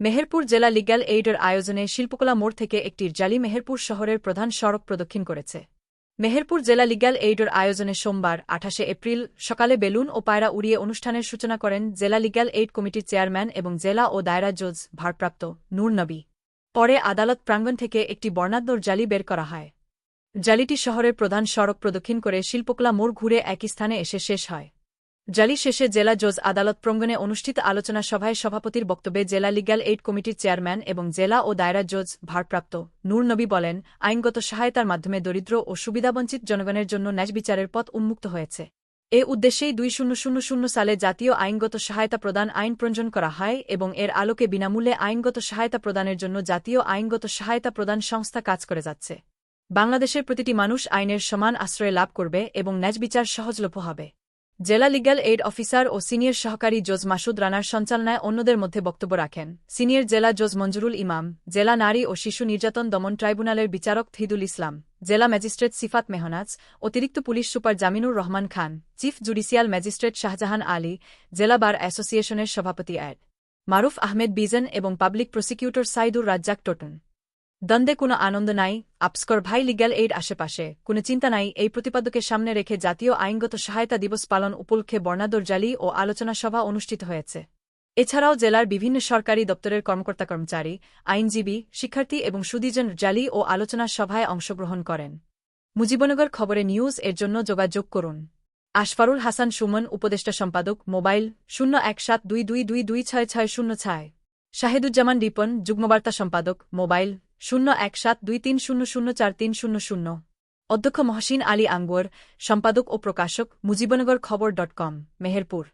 মেহেরপুর জেলা লিগ্যাল এইডের আয়োজনে শিল্পকলা মোড় থেকে একটি জালি মেহেরপুর শহরের প্রধান সড়ক প্রদক্ষিণ করেছে। মেহেরপুর জেলা লিগ্যাল এইডের আয়োজনে সোমবার, আঠাশে এপ্রিল, সকালে বেলুন ও পায়রা উড়িয়ে অনুষ্ঠানের সূচনা করেন জেলা লিগ্যাল এইড কমিটির চেয়ারম্যান এবং জেলা ও দায়রা জজ ভারপ্রাপ্ত নূর নবী। পরে আদালত প্রাঙ্গণ থেকে একটি বর্ণাঢ্যর জালি বের করা হয়। জালিটি শহরের প্রধান সড়ক প্রদক্ষিণ করে শিল্পকলা মোড় ঘুরে একই স্থানে এসে শেষ হয়। জালি শেষে জেলা জজ আদালত প্রাঙ্গণে অনুষ্ঠিত আলোচনা সভায় সভাপতির বক্তব্যে জেলা লিগ্যাল এইড কমিটির চেয়ারম্যান এবং জেলা ও দায়রা জজ ভারপ্রাপ্ত নূর নবী বলেন, আইনগত সহায়তার মাধ্যমে দরিদ্র ও সুবিধাবঞ্চিত জনগণের জন্য ন্যায় বিচারের পথ উন্মুক্ত হয়েছে। এ উদ্দেশ্যেই দুই শূন্য শূন্য শূন্য সালে জাতীয় আইনগত সহায়তা প্রদান আইন প্রণয়ন করা হয় এবং এর আলোকে বিনামূল্যে আইনগত সহায়তা প্রদানের জন্য জাতীয় আইনগত সহায়তা প্রদান সংস্থা কাজ করে যাচ্ছে। বাংলাদেশের প্রতিটি মানুষ আইনের সমান আশ্রয় লাভ করবে এবং ন্যায় বিচার সহজলভ্য হবে। জেলা লিগ্যাল এইড অফিসার ও সিনিয়র সহকারী জজ মাসুদ রানার সঞ্চালনায় অন্যদের মধ্যে বক্তব্য রাখেন। সিনিয়র জেলা জজ মঞ্জুরুল ইমাম, জেলা নারী ও শিশু নির্যাতন দমন ট্রাইব্যুনালের বিচারক থিদুল ইসলাম, জেলা ম্যাজিস্ট্রেট সিফাত মেহনাজ, অতিরিক্ত police super Jaminur Rahman Khan, chief judicial magistrate Shahjahan Ali, জেলা বার অ্যাসোসিয়েশনের সভাপতি অ্যাড মারুফ আহমেদ বিজন এবং পাবলিক প্রসিকিউটর সাইদুর রাজ্জাক টোটন। দ্বন্দ্বে কোনো আনন্দ নাই আপস্কর ভাই লিগ্যাল এইড আশেপাশে। কোনো চিন্তা নাই, এই প্রতিপাদ্যকে সামনে রেখে জাতীয় আইনগত সহায়তা দিবস পালন উপলক্ষে বর্ণাদর জালি ও আলোচনা সভা অনুষ্ঠিত হয়েছে। এছাড়াও জেলার বিভিন্ন সরকারি দপ্তরের কর্মকর্তা কর্মচারী, আইনজীবী, শিক্ষার্থী এবং সুদীজন জালি ও আলোচনা সভায় অংশগ্রহণ করেন। মুজিবনগর খবরে নিউজ, এর জন্য যোগাযোগ করুন। আশফারুল হাসান সুমন, উপদেষ্টা সম্পাদক, মোবাইল শূন্য এক সাত দুই দুই দুই দুই ছয় ছয় শূন্য ছয়। শাহেদুজ্জামান রিপন, যুগ্মবার্তা সম্পাদক, মোবাইল শূন্য এক সাত দুই তিন শূন্য শূন্য চার তিন শূন্য শূন্য। অধ্যক্ষ মহসিন আলী আঙ্গুয়ার সম্পাদক ও প্রকাশক মুজিবনগর খবর ডট কম, মেহেরপুর।